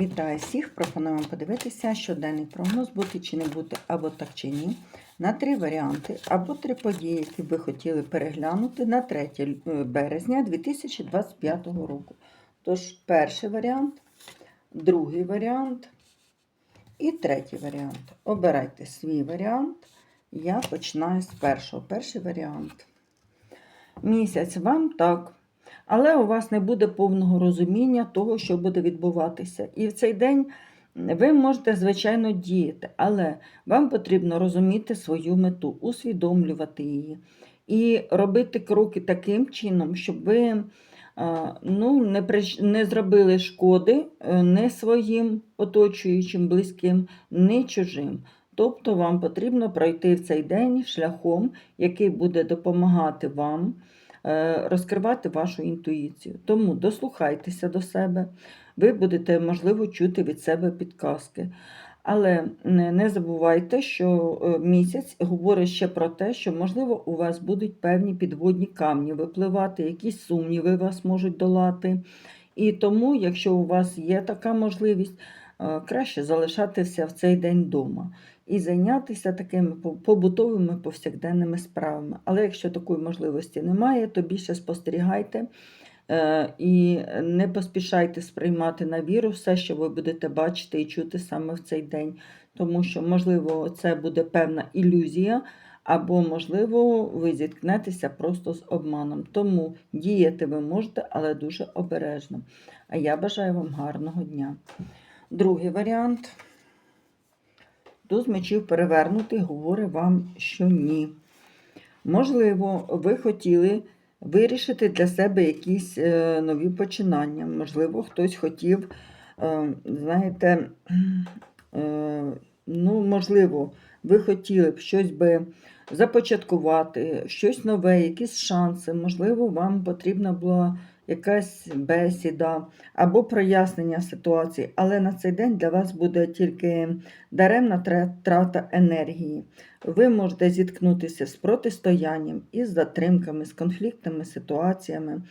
Вітаю всіх! Пропоную вам подивитися щоденний прогноз бути чи не бути, або так чи ні, на три варіанти, або три події, які ви хотіли переглянути на 3 е, березня 2025 року. Тож, перший варіант, другий варіант і третій варіант. Обирайте свій варіант. Я починаю з першого. Перший варіант. Місяць вам так. Але у вас не буде повного розуміння того, що буде відбуватися. І в цей день ви можете, звичайно, діяти, але вам потрібно розуміти свою мету, усвідомлювати її. І робити кроки таким чином, щоб ви ну, не приш... не зробили шкоди е, не своїм оточуючим, близьким, не чужим. Тобто вам потрібно пройти в цей день шляхом, який буде допомагати вам. Е, розкривати вашу інтуїцію. Тому дослухайтеся до себе, ви будете, можливо, чути від себе підказки. Але не забувайте, що е, місяць говорить ще про те, що, можливо, у вас будуть певні підводні камні випливати, якісь сумніви вас можуть долати. І тому, якщо у вас є така можливість, е, краще залишатися в цей день вдома і зайнятися такими побутовими повсякденними справами. Але якщо такої можливості немає, то більше спостерігайте е, і не поспішайте сприймати на віру все, що ви будете бачити і чути саме в цей день, тому що, можливо, це буде певна ілюзія. Або, можливо, ви зіткнетеся просто з обманом. Тому діяти ви можете, але дуже обережно. А я бажаю вам гарного дня. Другий варіант. Туз мечів перевернутий говорить вам, що ні. Можливо, ви хотіли вирішити для себе якісь е, нові починання. Можливо, хтось хотів, е, знаєте, е, ну, можливо, ви хотіли б щось би започаткувати, щось нове, якісь шанси. Можливо, вам потрібна була якась бесіда або прояснення ситуації, але на цей день для вас буде тільки даремна трата енергії. Ви можете зіткнутися з протистоянням, із затримками, з конфліктними ситуаціями.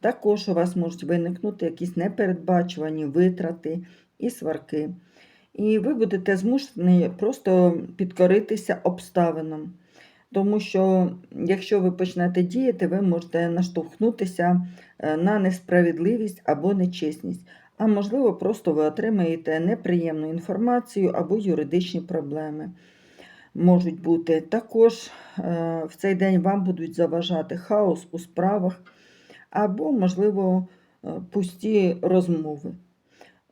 Також у вас можуть виникнути якісь непередбачувані витрати і сварки. І ви будете змушені просто підкоритися обставинам. Тому що, якщо ви почнете діяти, ви можете наштовхнутися е, на несправедливість або нечесність. А можливо, просто ви отримаєте неприємну інформацію або юридичні проблеми. Можуть бути. Також е, в цей день вам будуть заважати хаос у справах, або, можливо, е, пусті розмови.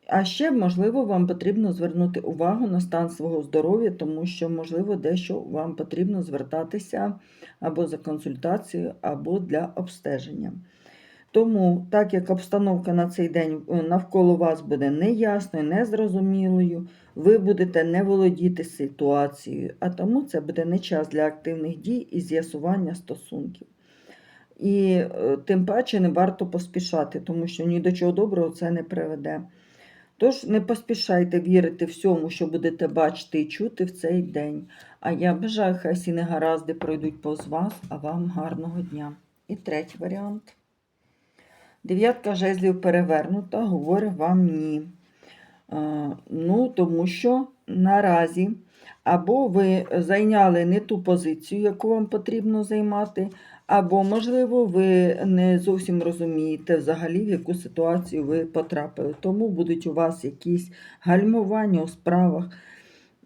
А ще, можливо, вам потрібно звернути увагу на стан свого здоров'я, тому що, можливо, дещо вам потрібно звертатися або за консультацією, або для обстеження. Тому, так як обстановка на цей день е, навколо вас буде неясною, незрозумілою, ви будете не володіти ситуацією, а тому це буде не час для активних дій і з'ясування стосунків. І е, тим паче не варто поспішати, тому що ні до чого доброго це не приведе. Тож не поспішайте вірити всьому, що будете бачити і чути в цей день. А я бажаю, хай всі негаразди пройдуть повз вас, а вам гарного дня. І третій варіант. Дев'ятка жезлів перевернута, говорить вам ні. Ну, Тому що наразі або ви зайняли не ту позицію, яку вам потрібно займати, або, можливо, ви не зовсім розумієте взагалі, в яку ситуацію ви потрапили. Тому будуть у вас якісь гальмування у справах.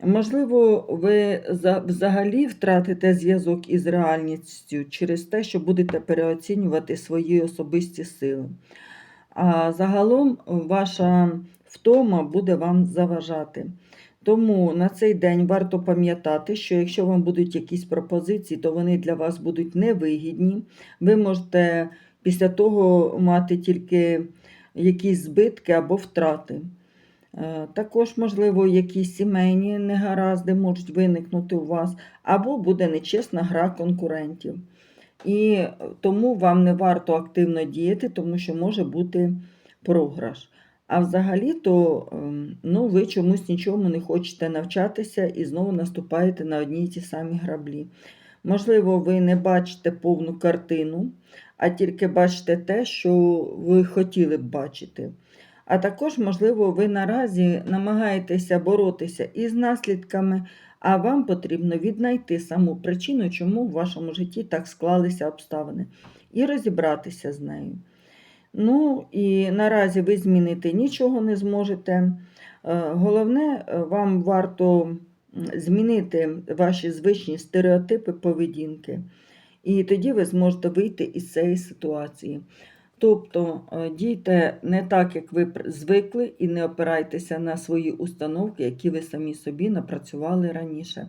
Можливо, ви взагалі втратите зв'язок із реальністю через те, що будете переоцінювати свої особисті сили. А загалом ваша втома буде вам заважати. Тому на цей день варто пам'ятати, що якщо вам будуть якісь пропозиції, то вони для вас будуть невигідні. Ви можете після того мати тільки якісь збитки або втрати. Е, також, можливо, якісь сімейні негаразди можуть виникнути у вас, або буде нечесна гра конкурентів. І тому вам не варто активно діяти, тому що може бути програш. А взагалі-то ем, ну, ви чомусь нічому не хочете навчатися і знову наступаєте на одні й ті самі граблі. Можливо, ви не бачите повну картину, а тільки бачите те, що ви хотіли б бачити. А також, можливо, ви наразі намагаєтеся боротися із наслідками, а вам потрібно віднайти саму причину, чому в вашому житті так склалися обставини, і розібратися з нею. Ну і наразі ви змінити нічого не зможете. Е, Головне, е, вам варто змінити ваші звичні стереотипи поведінки, і тоді ви зможете вийти із цієї ситуації. Тобто е, дійте не так, як ви звикли, і не опирайтеся на свої установки, які ви самі собі напрацювали раніше.